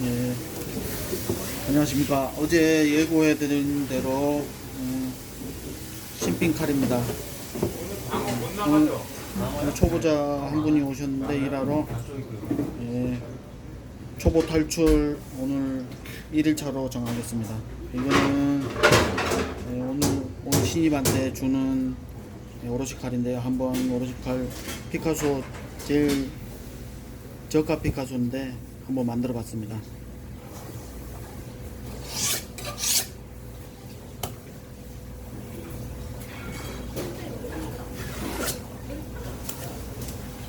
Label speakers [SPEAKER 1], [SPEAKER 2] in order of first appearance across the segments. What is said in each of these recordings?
[SPEAKER 1] 네. 안녕하십니까. 어제 예고해드린 대로 음, 신핑 칼입니다. 오늘, 오늘 초보자 한 분이 오셨는데 일하러 예, 초보 탈출 오늘 1일차로 정하겠습니다. 이거는 예, 오늘 오늘 신입한테 주는 예, 오로지 칼인데요. 한번 오로지 칼 피카소 제일 저가 피카소인데 한번 만들어 봤습니다.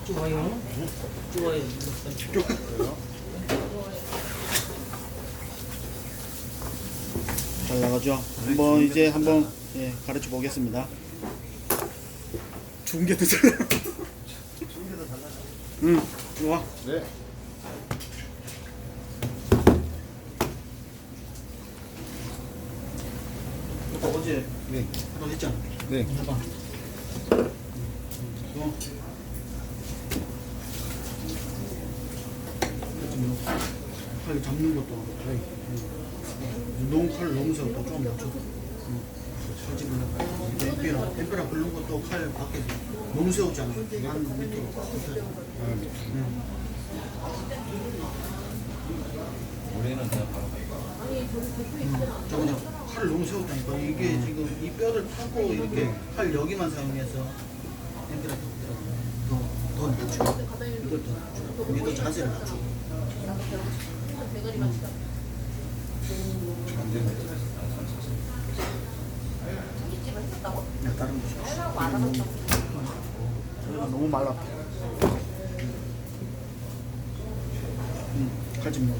[SPEAKER 2] 좋아요. 좋아요.
[SPEAKER 1] 잘 나가죠? 한번 이제 한번 예, 가르쳐 보겠습니다. 중계도 잘. 중계도 잘 나가. 응, 좋아.
[SPEAKER 3] 네.
[SPEAKER 1] 오빠 어제
[SPEAKER 3] 네.
[SPEAKER 1] 하나 했잖아.
[SPEAKER 3] 네.
[SPEAKER 1] 해봐. 너. 칼 잡는 것도.
[SPEAKER 3] 네.
[SPEAKER 1] 너무 칼 너무 세웠다. 좀 낮춰. 살찌면 엠피라 엠피라 긁는 것도 칼 밖에 너무 세웠잖아. 한 밑으로.
[SPEAKER 3] 아, 네.
[SPEAKER 1] 응. 저 그냥 칼을 너무 세웠다니까. 이게 지금 이 뼈를 타고 이렇게 칼 여기만 사용해서 엠피라 더더 낮춰. 이걸 더 낮춰. 이게 더 자세를 낮춰. 그냥 다른 거 저희가 너무 말랐다. 응 칼집 넣어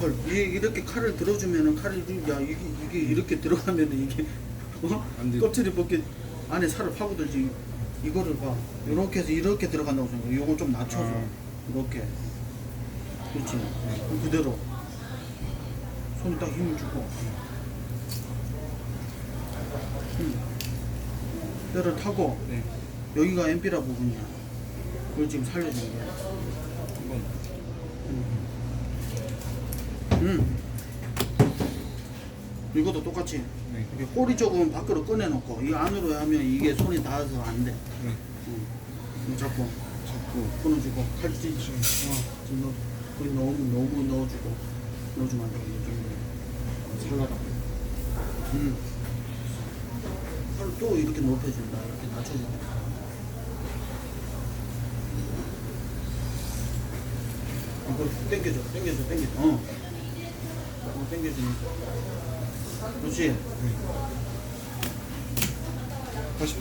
[SPEAKER 1] 헐, 이 이렇게 칼을 들어주면은 칼이 야 이게 이게 이렇게 들어가면은 이게 어?
[SPEAKER 3] 안 돼.
[SPEAKER 1] 껍질이 벗게 안에 살을 파고들지 이거를 봐 이렇게 해서 이렇게 들어간다고 생각해 요거 좀 낮춰서
[SPEAKER 3] 아.
[SPEAKER 1] 이렇게 그렇지 그럼 그대로 손에 딱 힘을 주고 음. 뼈를 타고
[SPEAKER 3] 네.
[SPEAKER 1] 여기가 엠피라 부분이야 그걸 지금 살려주는 거야
[SPEAKER 3] 한번.
[SPEAKER 1] 음. 이것도 똑같이
[SPEAKER 3] 네.
[SPEAKER 1] 이렇게 꼬리 쪽은 밖으로 꺼내놓고 이 안으로 하면 이게 손이 닿아서 안 돼.
[SPEAKER 3] 네.
[SPEAKER 1] 응. 이거 잡고
[SPEAKER 3] 잡고.
[SPEAKER 1] 끊어주고 칼찌 어, 지금 넣, 거기 너무 너무 넣어주고 넣어주면 안 정도 살라라. 음. 또 이렇게 높여준다. 이렇게 낮춰준다. 이걸 당겨줘, 당겨줘, 당겨줘. 어. 이거 당겨주니까. 그렇지.
[SPEAKER 3] 다시.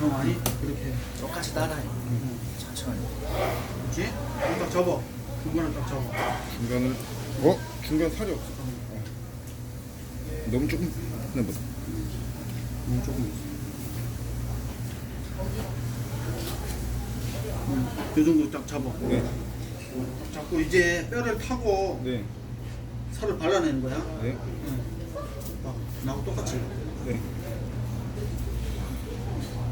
[SPEAKER 1] 어, 아니 이렇게.
[SPEAKER 2] 똑같이 따라해.
[SPEAKER 1] 응.
[SPEAKER 2] 천천히.
[SPEAKER 1] 그렇지? 딱 접어. 중간을 딱 접어.
[SPEAKER 3] 중간을. 어? 중간 살이 없어. 어. 너무 조금. 네, 뭐.
[SPEAKER 1] 음, 조금 있어. 음, 그 정도 딱 잡아.
[SPEAKER 3] 네.
[SPEAKER 1] 딱 잡고 이제 뼈를 타고
[SPEAKER 3] 네.
[SPEAKER 1] 살을 발라내는 거야.
[SPEAKER 3] 네.
[SPEAKER 1] 응. 봐, 나하고 똑같이.
[SPEAKER 3] 네.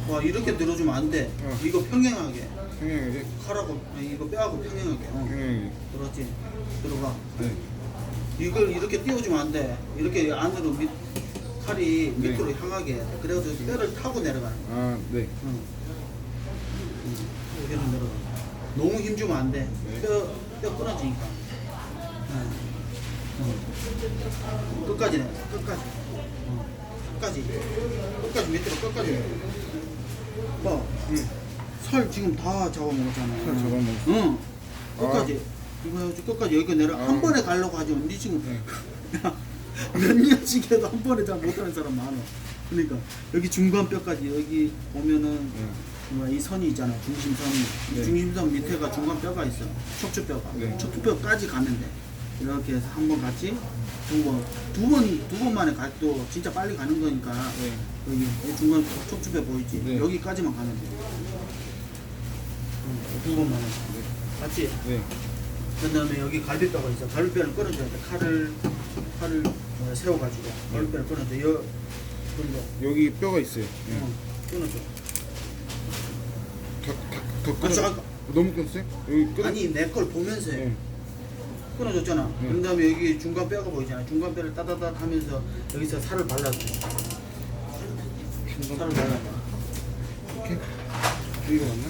[SPEAKER 1] 와 이렇게 들어주면 안 돼.
[SPEAKER 3] 어.
[SPEAKER 1] 이거 평행하게.
[SPEAKER 3] 평행하게.
[SPEAKER 1] 칼하고 아니, 이거 뼈하고 평행하게. 어.
[SPEAKER 3] 평행하게.
[SPEAKER 1] 그렇지. 들어가.
[SPEAKER 3] 네.
[SPEAKER 1] 이걸 이렇게 띄워주면 안 돼. 이렇게 안으로 밑, 칼이
[SPEAKER 3] 네.
[SPEAKER 1] 밑으로 향하게. 그래가지고 뼈를 타고 내려가는 거야.
[SPEAKER 3] 아, 네.
[SPEAKER 1] 응. 응. 뼈를 내려가. 너무 힘주면 안 돼.
[SPEAKER 3] 네.
[SPEAKER 1] 뼈, 뼈 끊어지니까. 응. 응. 끝까지 내. 끝까지. 응. 끝까지. 끝까지 밑으로 끝까지. 봐.
[SPEAKER 3] 응.
[SPEAKER 1] 살 지금 다 잡아먹었잖아.
[SPEAKER 3] 살 잡아먹었어?
[SPEAKER 1] 응. 끝까지. 이거 해가지고 끝까지 여기 내려.
[SPEAKER 3] 아.
[SPEAKER 1] 한 번에 가려고 하지. 니 지금
[SPEAKER 3] 네.
[SPEAKER 1] 몇 년씩 해도 한 번에 잘 못하는 사람 많아. 그러니까 여기 중간 뼈까지 여기 보면은
[SPEAKER 3] 네.
[SPEAKER 1] 뭐야, 이 선이 있잖아. 중심선.
[SPEAKER 3] 네.
[SPEAKER 1] 중심선 밑에가 중간 뼈가 있어. 척추뼈가.
[SPEAKER 3] 네.
[SPEAKER 1] 척추뼈까지 가면 돼. 이렇게 해서 한 번 갔지. 두 번. 두 번, 두 번 만에 가도 진짜 빨리 가는 거니까.
[SPEAKER 3] 네.
[SPEAKER 1] 여기 이 중간 척추뼈 보이지?
[SPEAKER 3] 네.
[SPEAKER 1] 여기까지만 가면 돼. 응, 두 번만에. 맞지?
[SPEAKER 3] 네.
[SPEAKER 1] 그 다음에 여기 갈비뼈가 있어. 갈비뼈를 끊어줘야 돼. 칼을, 칼을 어, 세워가지고. 갈비뼈를 끊어줘. 여,
[SPEAKER 3] 여기 뼈가 있어요. 네.
[SPEAKER 1] 어, 끊어줘.
[SPEAKER 3] 더, 더, 더
[SPEAKER 1] 아,
[SPEAKER 3] 끊어.
[SPEAKER 1] 잠깐.
[SPEAKER 3] 너무 끊었어요? 여기 끊어.
[SPEAKER 1] 아니, 내 걸 보면서 해.
[SPEAKER 3] 네.
[SPEAKER 1] 끊어줬잖아.
[SPEAKER 3] 네.
[SPEAKER 1] 그 다음에 여기 중간 뼈가 보이잖아. 중간 뼈를 따다닥 하면서 여기서 살을 발라줘. 살을 발라봐.
[SPEAKER 3] 이렇게. 여기가 맞나?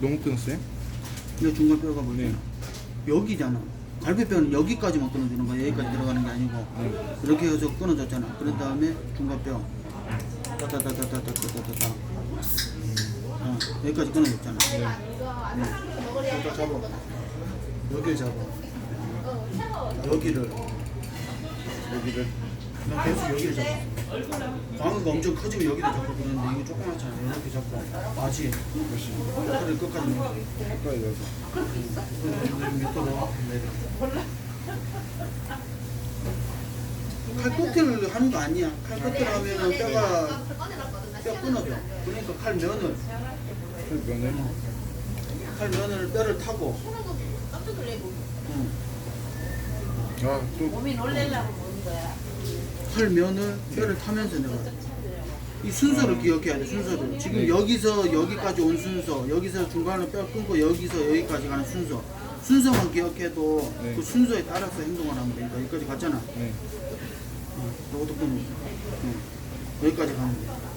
[SPEAKER 3] 너무 끊었어요?
[SPEAKER 1] 이 중간 뼈가 보이잖아.
[SPEAKER 3] 네.
[SPEAKER 1] 여기잖아. 갈비뼈는 여기까지만 끊어주는 거야. 여기까지 들어가는 게 아니고.
[SPEAKER 3] 네.
[SPEAKER 1] 이렇게 해서 끊어줬잖아. 그런 다음에 중간 뼈. 따다다다다다다다다. 어, 여기까지 끊어줬잖아. 네. 여기다 잡아. 여기를 잡아. 여기를.
[SPEAKER 3] 여기를.
[SPEAKER 1] 나 계속 여기를 잡아. 광어가 엄청 커지면 여기도 잡고 그러는데 이거 조그맣잖아. 이렇게 잡고. 아지. 팔을 끝까지 넣어.
[SPEAKER 3] 가까이 가서.
[SPEAKER 1] 밑으로 내려. 칼코키를 하는 거 아니야. 칼코키를 하면은 뼈가 뼈 끊어져. 그러니까 칼면을
[SPEAKER 3] 그 면을.
[SPEAKER 1] 칼면을 뼈를 타고.
[SPEAKER 4] 깜짝 놀래고
[SPEAKER 1] 응.
[SPEAKER 3] 아, 또.
[SPEAKER 4] 몸이 놀래려고 먹는 거야.
[SPEAKER 1] 칼면을 뼈를 타면서 내가 이 순서를 기억해야 돼 순서를 지금
[SPEAKER 3] 네.
[SPEAKER 1] 여기서 여기까지 온 순서 여기서 중간에 뼈 끊고 여기서 여기까지 가는 순서 순서만 기억해도
[SPEAKER 3] 네.
[SPEAKER 1] 그 순서에 따라서 행동을 하면 되니까 여기까지 갔잖아
[SPEAKER 3] 네.
[SPEAKER 1] 어, 이것도 끊어 어, 여기까지 가면 돼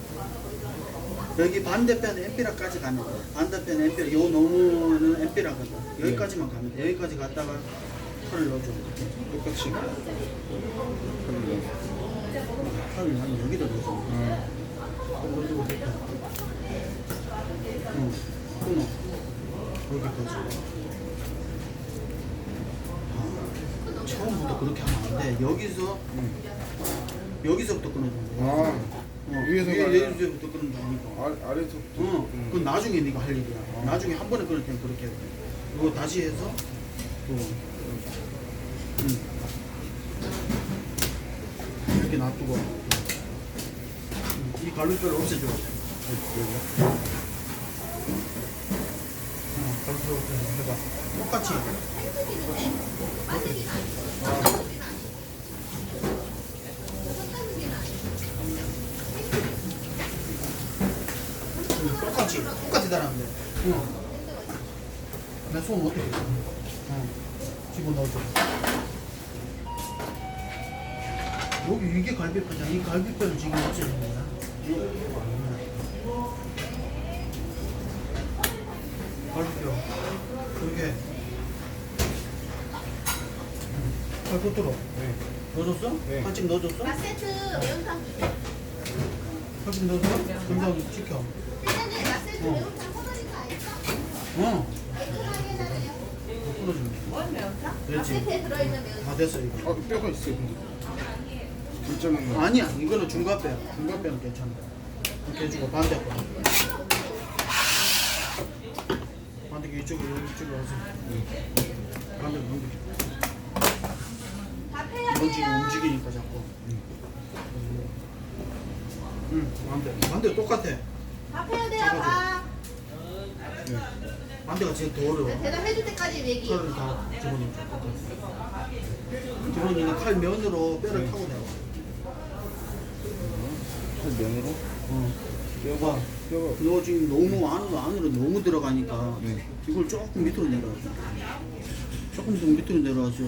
[SPEAKER 1] 여기 반대편 엠피라까지 가면 돼 반대편 엠피라 요 너무는 엠피라거든. 여기까지만 가면 돼 여기까지 갔다가 칼을 넣어줘
[SPEAKER 3] 똑같이.
[SPEAKER 1] 칼을 난 여기다. 넣어줘
[SPEAKER 3] 아,
[SPEAKER 1] 넣어주고 됐다 응. 끊어. 여기까지. 아, 처음부터 그렇게 하면 안 돼. 여기서 여기서부터 끊어주는 거야
[SPEAKER 3] 아,
[SPEAKER 1] 어,
[SPEAKER 3] 위에서가
[SPEAKER 1] 위에 여기서부터 끊는 게 아니고
[SPEAKER 3] 아, 아래서부터.
[SPEAKER 1] 어,
[SPEAKER 3] 음.
[SPEAKER 1] 그건 나중에 네가 할 일이야.
[SPEAKER 3] 어.
[SPEAKER 1] 나중에 한 번에 끊을 때는 그렇게 해. 이거 다시 해서 또 음. 이렇게 놔두고 음, 이 갈비뼈를 없애줘. 어, 갈비뼈 없애줘. 해봐. 똑같이. 응, 똑같이 똑같이 달하면 돼. 응. 내손 어떻게? 해? 응. 집어 넣어줘. 여기 이게 갈비뼈잖아. 이 갈비뼈를 지금 없애는 거야. 갈비뼈. 이렇게. 갈비뼈로.
[SPEAKER 3] 네.
[SPEAKER 1] 넣어줬어?
[SPEAKER 3] 네.
[SPEAKER 1] 한층 넣어줬어?
[SPEAKER 4] 나 세트 매운탕 주세요.
[SPEAKER 1] 한층 넣어줬어? 금방 지켜. 어. 어. 그렇지.
[SPEAKER 4] 들어있는 매운탕.
[SPEAKER 1] 다 됐어 이거.
[SPEAKER 3] 아, 뼈가 근데. 많네.
[SPEAKER 1] 아니야 이거는 중간뼈야 중간뼈는 괜찮아 이렇게 해주고 반대 거 반대 거 이쪽으로 이쪽으로 와서 반대 거 반대
[SPEAKER 4] 돼요.
[SPEAKER 1] 움직이니까 자꾸 응 반대 반대 똑같아
[SPEAKER 4] 밥 해야 돼요. 밥.
[SPEAKER 1] 네. 반대가 제일 더 어려워
[SPEAKER 4] 나 대답해줄 때까지 얘기.
[SPEAKER 1] 칼을 다 집어넣자 집어넣으면 칼 면으로 뼈를 타고 내려
[SPEAKER 3] 그 면으로?
[SPEAKER 1] 어. 뼈가
[SPEAKER 3] 뼈가.
[SPEAKER 1] 너 지금 너무 안으로 안으로 너무 들어가니까
[SPEAKER 3] 네.
[SPEAKER 1] 이걸 조금 밑으로 내려와 조금 더 밑으로 내려와서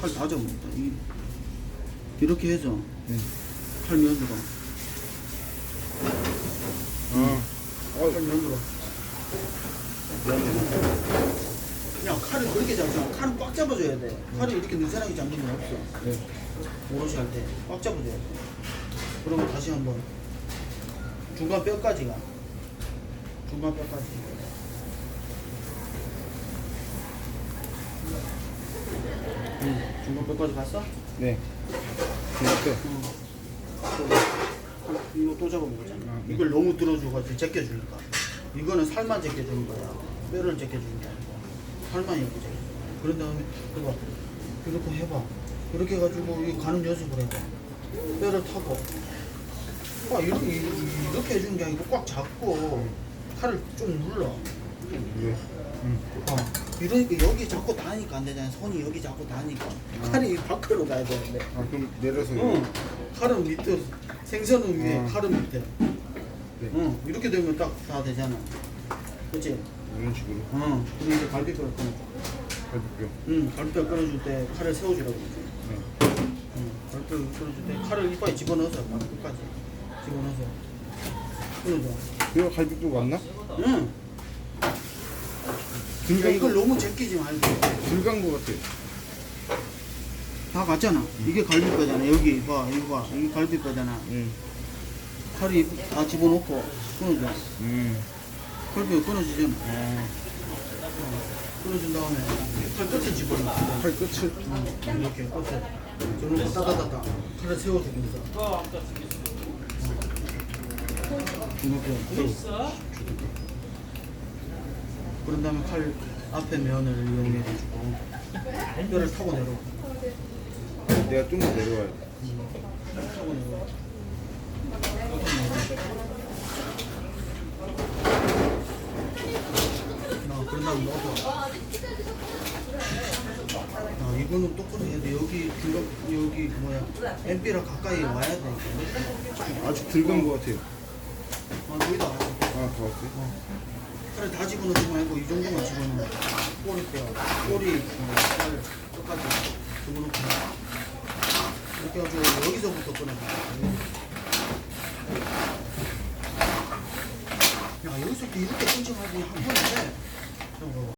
[SPEAKER 1] 칼살다 잡는다 이, 이렇게 해서
[SPEAKER 3] 네.
[SPEAKER 1] 칼 면으로
[SPEAKER 3] 아,
[SPEAKER 1] 칼 면으로 그냥 칼을 그렇게 잡지 칼은 꽉 잡아줘야 돼 칼을 이렇게 느슨하게 잡는 건 없어
[SPEAKER 3] 네.
[SPEAKER 1] 오롯이 할 때 꽉 잡아줘야 돼 그러면 다시 한번 중간 뼈까지가 중간 뼈까지 응, 중간 뼈까지 갔어?
[SPEAKER 3] 네. 중간 뼈.
[SPEAKER 1] 응. 또, 이거 또 잡아보자.
[SPEAKER 3] 아, 네.
[SPEAKER 1] 이걸 너무 들어줘가지고 제껴주니까. 이거는 살만 제껴주는 거야. 뼈를 제껴주는 게 아니고. 살만 이렇게 제껴. 그런 다음에, 해봐. 이렇게 해봐. 이렇게 해가지고, 이 가는 연습을 해봐. 뼈를 타고. 꽉 이렇게, 이렇게 해주는 게 아니고 꽉 잡고, 칼을 좀 눌러.
[SPEAKER 3] 왜?
[SPEAKER 1] 어. 이러니까 여기 자꾸 닿으니까 안 되잖아. 손이 여기 자꾸 닿으니까. 칼이 밖으로 가야 되는데.
[SPEAKER 3] 아 그럼 내려서
[SPEAKER 1] 응. 칼은 밑에, 생선은 위에,
[SPEAKER 3] 어.
[SPEAKER 1] 칼은 밑에. 응. 이렇게 되면 딱 다 되잖아. 그치?
[SPEAKER 3] 이런 식으로
[SPEAKER 1] 어. 그리고 이제 갈비뼈를 끊어줘.
[SPEAKER 3] 갈비뼈.
[SPEAKER 1] 응. 갈비뼈 끊어줄 때 칼을 세워주라고.
[SPEAKER 3] 네.
[SPEAKER 1] 응. 갈비뼈 끊어줄 때 칼을 이빨에 집어넣어서 막 끝까지 집어넣어서 끊어줘.
[SPEAKER 3] 내가 갈비뼈 맞나?
[SPEAKER 1] 응. 그러니까 이걸 너무 제끼지 말고.
[SPEAKER 3] 들간 거 같아.
[SPEAKER 1] 다 갔잖아. 이게 갈비뼈잖아. 여기 봐, 이거 봐. 이게 갈비뼈잖아.
[SPEAKER 3] 응.
[SPEAKER 1] 칼이 다 집어넣고 끊어줘.
[SPEAKER 3] 음.
[SPEAKER 1] 갈비뼈 끊어지잖아.
[SPEAKER 3] 아,
[SPEAKER 1] 끊어준 다음에 칼 끝에 집어넣어.
[SPEAKER 3] 팔 끝을.
[SPEAKER 1] 이렇게 끝에. 저는 따다다다 칼을 세워주면서. 이렇게 세워. 그런 다음에 칼 앞에 면을 이용해가지고 뼈를 타고 내려.
[SPEAKER 3] 내가 좀 더 내려와야 돼.
[SPEAKER 1] 타고 내려. 나 그런 다음에 넣어서. 아 이거는 해야 돼. 여기 중간 여기 뭐야 엠비랑 가까이 와야 돼.
[SPEAKER 3] 아직 들간 거 같아요.
[SPEAKER 1] 아 돼.
[SPEAKER 3] 아, 더 왔어요?
[SPEAKER 1] 칼을 다 집어넣지 말고 이 정도만 집어넣어. 꼬리뼈, 꼬리, 어, 칼 끝까지 집어넣고 이렇게 해가지고 여기서부터 끊어. 야 여기서부터 이렇게 끊지 말고 한 번에.